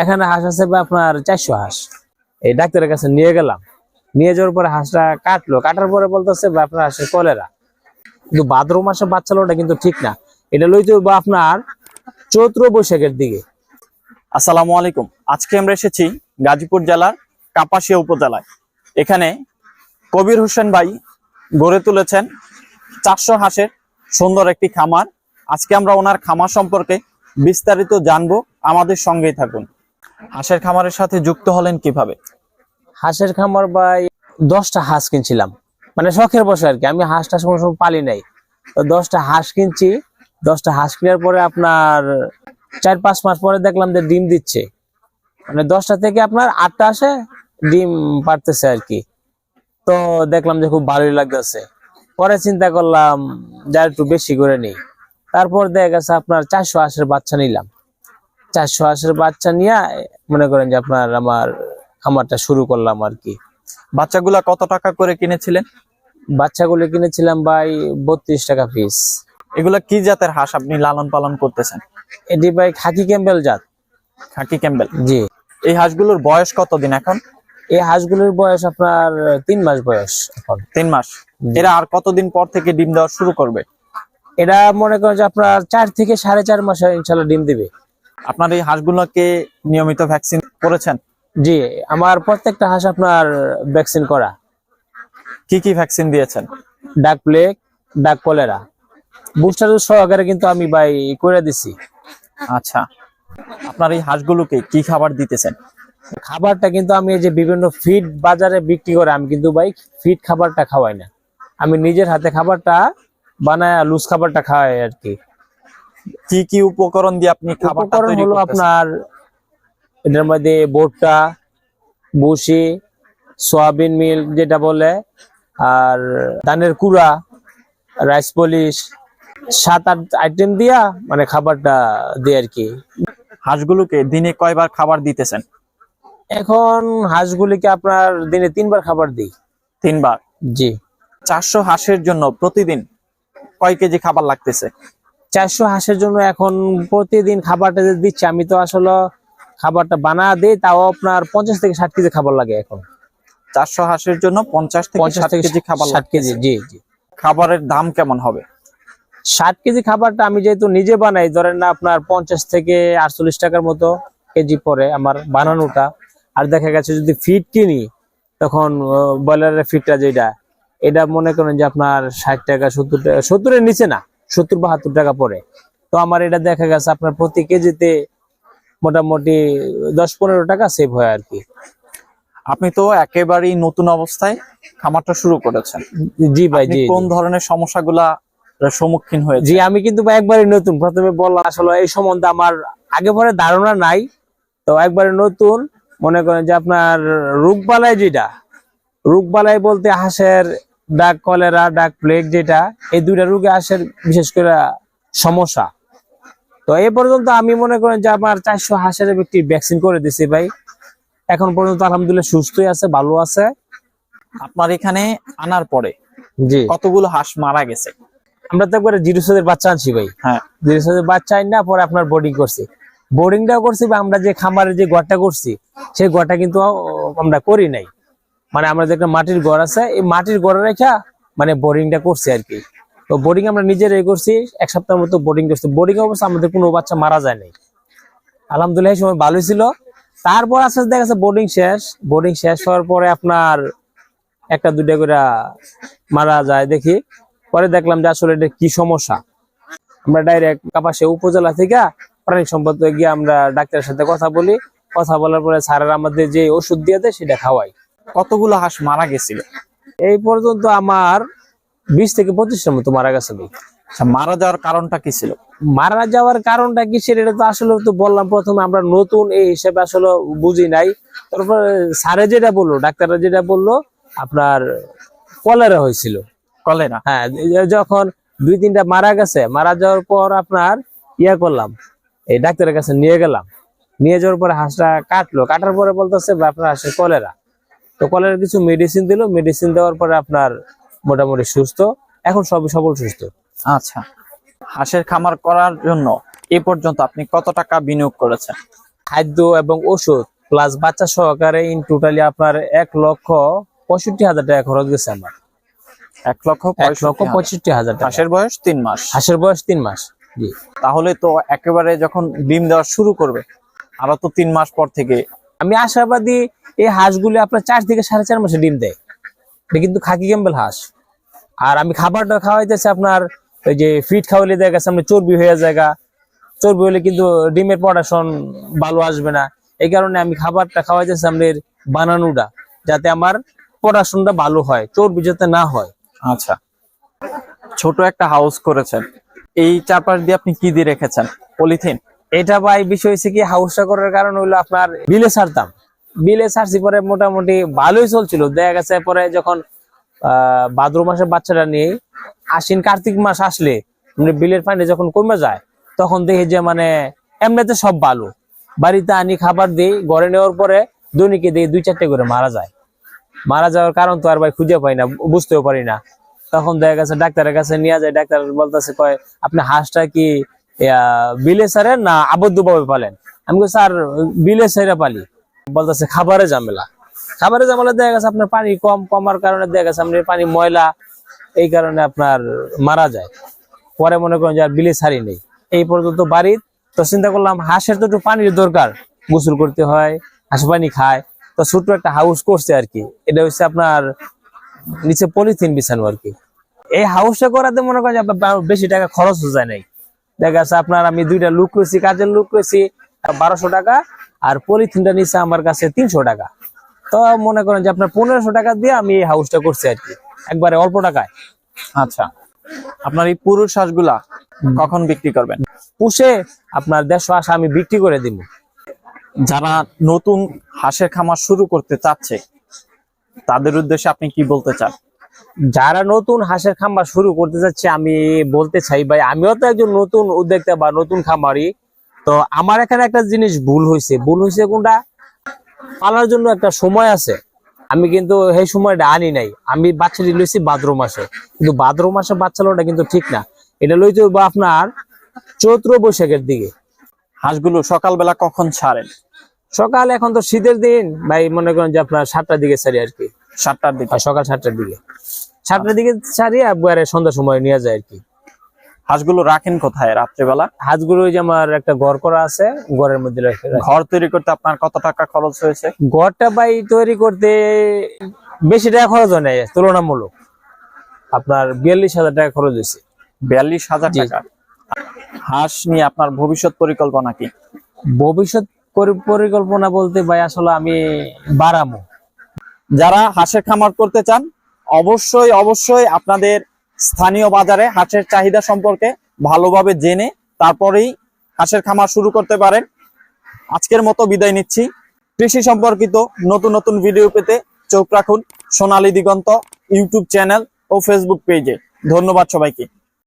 এখানে হাঁস আছে আপনার চারশো হাঁস। এই ডাক্তারের কাছে নিয়ে গেলাম। নিয়ে যাওয়ার পরে হাঁসটা কাটলো। কাটার পরে বলতেছে আপনার হাঁসের কলেরা। কিন্তু ভাদ্র মাসে বাচ্চা কিন্তু ঠিক না। এটা লইতে বা আপনার চৈত্র বৈশাখের দিকে। আসসালামু আলাইকুম। আজকে আমরা এসেছি গাজীপুর জেলার কাপাসিয়া উপজেলায়। এখানে কবির হোসেন ভাই গড়ে তুলেছেন চারশো হাঁসের সুন্দর একটি খামার। আজকে আমরা ওনার খামার সম্পর্কে বিস্তারিত জানব। আমাদের সঙ্গেই থাকুন। হাঁসের খামারের সাথে যুক্ত হলেন কীভাবে? হাঁসের খামার ভাই দশটা হাঁস কিনছিলাম। মানে শখের বসে আর কি, আমি হাঁসটা কোনো সময় পালি নাই। তো দশটা হাঁস কিনছি, দশটা হাঁস কেনার পরে আপনার চার পাঁচ মাস পরে দেখলাম যে ডিম দিচ্ছে। মানে দশটা থেকে আপনার আটটা আসে, ডিম পারতেছে আর কি। তো দেখলাম যে খুব ভালোই লাগতেছে। পরে চিন্তা করলাম যা একটু বেশি করে নিই। তারপর দেখা গেছে আপনার চারশো হাঁসের বাচ্চা নিলাম। চারশো হাঁসের বাচ্চা নিয়ে মনে করেন যে আপনার আমার খামারটা শুরু করলাম আর কি। বাচ্চাগুলা কত টাকা করে কিনেছিলেন? বাচ্চাগুলো কিনেছিলাম ভাই বত্রিশ টাকা পিস এগুলা কি জাতের হাঁস আপনি লালন পালন করতেছেন? এটি ভাই খাকি ক্যাম্বেল জাত। খাকি ক্যাম্বেল জি। এই হাঁসগুলোর বয়স কতদিন এখন? এই হাঁসগুলোর বয়স আপনার তিন মাস বয়স এখন। তিন মাস। এরা আর কতদিন পর থেকে ডিম দেওয়া শুরু করবে? এটা মনে করেন যে আপনার চার থেকে সাড়ে চার মাসে ইনশাল্লাহ ডিম দিবে। আপনার এই হাঁসগুলোকে নিয়মিত ভ্যাকসিন করেছেন? জি আমার প্রত্যেকটা হাঁস আপনার ভ্যাকসিন করা। কি কি ভ্যাকসিন দিয়েছেন? ডাক প্লেগ ডাক কলেরা। বুস্টার সহকারে কিন্তু আমি ভাই করে দিছি। আচ্ছা। আপনার এই হাঁসগুলোকে কি খাবার দিতেছেন? খাবারটা কিন্তু আমি এই যে বিভিন্ন ফিড বাজারে বিক্রি করে আমি কিন্তু ভাই ফিড খাবারটা খাওয়াই না। আমি নিজের হাতে খাবারটা বানায় লুজ খাবারটা খাওয়াই আর কি। কি কি উপকরণ দিয়ে আপনি খাবারটা তৈরি হলো আপনার এটার মধ্যে ভুট্টা বুসি সয়াবিন মিল যেটা বলে আর ধানের কুড়া রাইস পলিশ সাত আট আইটেম দিয়া মানে খাবারটা দিই আর কি। হাঁসগুলোকে দিনে কয়বার খাবার দিতেছেন? এখন হাঁসগুলিকে আপনার দিনে তিনবার খাবার দিই। তিনবার? জি। চারশো হাঁসের জন্য প্রতিদিন কয় কেজি খাবার লাগতেছে? চারশো হাঁসের জন্য এখন প্রতিদিন খাবারটা যে দিচ্ছি আমি তো আসলে খাবারটা বানা দিই তাও আপনার পঞ্চাশ থেকে ষাট কেজি খাবার লাগে এখন। চারশো হাঁসের জন্য পঞ্চাশ থেকে ষাট কেজি খাবার ষাট কেজি জি জি। খাবারের দাম কেমন হবে? ষাট কেজি খাবারটা আমি যেহেতু নিজে বানাই ধরেন না আপনার পঞ্চাশ থেকে আটচল্লিশ টাকার মতো কেজি পরে আমার বানানোটা। আর দেখা গেছে যদি ফিট কিনি তখন ব্রয়লারের ফিটটা যেটা এটা মনে করেন যে আপনার ষাট টাকা সত্তর টাকা সত্তরের নিচে না। সত্তর বাহাত্তর টাকা পরে তো আমার এটা দেখা গেছে আপনার প্রতি কেজিতে মোটামুটি দশ পনেরো টাকা সেভ হয় আর কি। আপনি তো একেবারেই নতুন অবস্থায় খামারটা শুরু করেছেন। জি ভাই জি কোন। ধরনের সমস্যাগুলা সম্মুখীন হয়েছে জি আমি কিন্তু একবারে নতুন। প্রথমে বললাম আসলে এই সম্বন্ধে আমার আগে পরে ধারণা নাই। তো একবারে নতুন মনে করেন যে আপনার রোগবালাই যেটা রোগবালাই বলতে হাঁসের ডাক কলেরা ডাক প্লেগ যেটা এই দুইটা রোগে আসে বিশেষ করে সমস্যা। তো এই পর্যন্ত আমি মনে করেন যে আমার চারশো হাঁসের একটি ভ্যাকসিন করে দিছি ভাই। এখন পর্যন্ত আলহামদুলিল্লাহ সুস্থই আছে ভালো আছে। আপনার এখানে আনার পরে জি। কতগুলো হাঁস মারা গেছে? আমরা তো একবারে জিরো বাচ্চা আনছি ভাই। হ্যাঁ। জিরো সাদের বাচ্চা আইন না পরে আপনার বোর্ডিং করছি। বোর্ডিংটাও করছি বা আমরা যে খামারের যে ঘরটা করছি সেই ঘরটা কিন্তু আমরা করি নাই। মানে যে একটা মাটির ঘর আছে, এই মাটির ঘরে রেখা মানে বোর্ডিংটা করছি আর কি। তো বোরিং আমরা নিজেরাই করছি, এক সপ্তাহের মতো বোরিং করছি। বোরিং অবস্থা আমাদের কোনো বাচ্চা মারা যায় নাই। আলহামদুলিল্লাহ সময় ভালোই ছিল। তারপর আস্তে আস্তে দেখা গেছে বোর্ডিং শেষ। বোর্ডিং শেষ হওয়ার পরে আপনার একটা, দুইটা করে মারা যায় দেখি। পরে দেখলাম যে আসলে এটা কি সমস্যা। আমরা ডাইরেক্ট কাপাসে উপজেলা থেকে প্রাণী সম্পদ গিয়ে আমরা ডাক্তারের সাথে কথা বলি। কথা বলার পরে স্যারের আমাদের যে ওষুধ দিয়ে দেয় সেটা খাওয়াই। কতগুলো হাঁস মারা গেছিল? এই পর্যন্ত আমার বিশ থেকে পঁচিশটার মতো মারা গেছে আচ্ছা, মারা যাওয়ার কারণটা কি ছিল? মারা যাওয়ার কারণটা কি সেটা তো আসলে তো বললাম প্রথমে আমরা নতুন এই হিসেবে আসলে বুঝি নাই। তারপর স্যারে যেটা বলল ডাক্তাররা যেটা বলল আপনার কলেরা হয়েছিল। কলেরা? হ্যাঁ যখন দুই তিনটা মারা গেছে মারা যাওয়ার পর আপনার ইয়া করলাম এই ডাক্তারের কাছে নিয়ে গেলাম। নিয়ে যাওয়ার পরে হাঁসটা কাটলো কাটার পরে বলতেছে আপনার হাঁসের কলেরা। তো কলেরা কিছু মেডিসিন দিল। মেডিসিন দেওয়ার পরে আপনার মোটামুটি সুস্থ। এখন সবই সবল সুস্থ। আচ্ছা। হাঁসের খামার করার জন্য এ পর্যন্ত আপনি কত টাকা বিনিয়োগ করেছেন? খাদ্য এবং ওষুধ প্লাস বাচ্চা সহকারে ইন টোটালি আপনার এক লক্ষ পঁয়ষট্টি হাজার টাকা খরচ গেছে আমার। এক লক্ষ এক লক্ষ পঁয়ষট্টি হাজার। হাঁসের বয়স তিন মাস। হাঁসের বয়স তিন মাস। তাহলে তো একেবারে যখন ডিম দেওয়া শুরু করবে আরও তো তিন মাস পর থেকে আমি আশাবাদী এই হাঁসগুলি আপনার চার থেকে সাড়ে চার মাসে ডিম দেয়। এটা কিন্তু খাকি ক্যাম্বেল হাঁস। আর আমি খাবারটা খাওয়াইতেছি আপনার ওই যে ফিট খাওয়াইলে দেখা গেছে আপনার চর্বি হয়ে জায়গা। চর্বি হলে কিন্তু ডিমের প্রোডাকশন ভালো আসবে না। এই কারণে আমি খাবারটা খাওয়াইতেছি আপনার বানানোটা যাতে আমার প্রোডাকশনটা ভালো হয়, চর্বি যাতে না হয়। আচ্ছা। ছোট একটা হাউস করেছেন। এই চারপাশ দিয়ে আপনি কি দিয়ে রেখেছেন? পলিথিন? এটা ভাই বিষয় হচ্ছে কি হাউসটা করার কারণ হলো আপনার বিলে ছাড়তাম বিলে ছাড়ছি পরে মোটামুটি ভালোই চলছিল। দেখা গেছে পরে যখন ভাদ্র মাসে বাচ্চাটা নিয়ে আশ্বিন কার্তিক মাস আসলে মানে বিলের পানি যখন কমে যায়, তখন দেখি যে মানে এমনিতে সব ভালো। বাড়িতে আনি খাবার দিই, ঘরে নেওয়ার পরে দৈনিকে দিই দুই চারটে করে মারা যায়। মারা যাওয়ার কারণ তো আর ভাই খুঁজে পাই না, বুঝতেও পারি না। তখন দেখা গেছে ডাক্তারের কাছে নিয়ে যায়, ডাক্তার বলতেছে কয়, আপনি হাঁসটা কি বিলে সারেন না আবদ্ধ ভাবে পালেন? আমি স্যার, বিলে সাইরা পালি। বলতেছে, খাবারে ঝামেলা। খাবারে ঝামেলা দেখা গেছে আপনার পানি কম, কমার কারণে দেখা গেছে আপনার পানি ময়লা, এই কারণে আপনার মারা যায়। পরে মনে করেন যে আর বিলে সারি নেই। এই পর্যন্ত বাড়ির, তো চিন্তা করলাম, হাঁসের তো একটু পানির দরকার। গোসল করতে হয়, হাঁস পানি খায়। তো ছোট্ট একটা হাউস করছে আর কি। এটা হচ্ছে আপনার নিচে পলিথিন বিছানো আর কি। এই হাউসটা করাতে মনে করেন যে আপনার বেশি টাকা খরচ হয়ে যায় নাই। দেখা যাচ্ছে আপনার আমি দুইটা লুক রয়েছি কাজের লুক রয়েছি বারোশো টাকা আর পলিথিনটা নিচ্ছে আমার কাছে তিনশো টাকা। তো মনে করেন যে আপনার পনেরোশো টাকা দিয়ে আমি এই হাউসটা করছি আর কি একবারে অল্প টাকায়। আচ্ছা আপনার এই পুরুষ হাঁসগুলা কখন বিক্রি করবেন? পুষে আপনার দেড়শো আশা আমি বিক্রি করে দিব। যারা নতুন হাঁসের খামার শুরু করতে চাচ্ছে তাদের উদ্দেশ্যে আপনি কি বলতে চান? যারা নতুন হাঁসের খামার শুরু করতে যাচ্ছে আমি বলতে চাই ভাই আমিও তো একজন নতুন উদ্যোক্তা বা নতুন খামারি। তো আমার এখানে একটা জিনিস ভুল হয়েছে। ভুল হয়েছে কোনটা? পালার জন্য একটা সময় আছে। আমি কিন্তু সেই সময়টা আনি নাই। আমি বাচ্চাটি লইছি ভাদ্র মাসে। কিন্তু ভাদ্র মাসে বাচ্চা লোটা কিন্তু ঠিক না। এটা লইতে হইব আপনার চৈত্র বৈশাখের দিকে। হাঁসগুলো সকালবেলা কখন ছাড়েন? সকাল এখন তো শীতের দিন। ভাই মনে করেন যে আপনার সাতটার দিকে ছাড়ি আর কি। সাতটার দিকে। সকাল সাতটার দিকে। সাতটার দিকে ছাড়িয়ে একবারে সন্ধ্যার সময় নিয়ে যায় আর কি। হাঁসগুলো রাখেন কোথায় রাত্রেবেলা? হাঁসগুলো ওই যে আমার একটা ঘর করা আছে ঘরের মধ্যে রেখে। ঘর তৈরি করতে আপনার কত টাকা খরচ হয়েছে? ঘরটা ভাই তৈরি করতে বেশি টাকা খরচ হয় নাই তুলনামূলক। আপনার বিয়াল্লিশ হাজার টাকা খরচ হয়েছে। বিয়াল্লিশ হাজার টাকা। হাঁস নিয়ে আপনার ভবিষ্যৎ পরিকল্পনা কি? ভবিষ্যৎ পরিকল্পনা বলতে ভাই আসলে আমি বাড়ামো। যারা হাঁসের খামার করতে চান, অবশ্যই অবশ্যই আপনাদের স্থানীয় বাজারে হাঁসের চাহিদা সম্পর্কে ভালোভাবে জেনে তারপরেই হাঁসের খামার শুরু করতে পারেন। আজকের মতো বিদায় নিচ্ছি। কৃষি সম্পর্কিত নতুন নতুন ভিডিও পেতে চোখ রাখুন সোনালী দিগন্ত ইউটিউব চ্যানেল ও ফেসবুক পেজে ধন্যবাদ সবাইকে।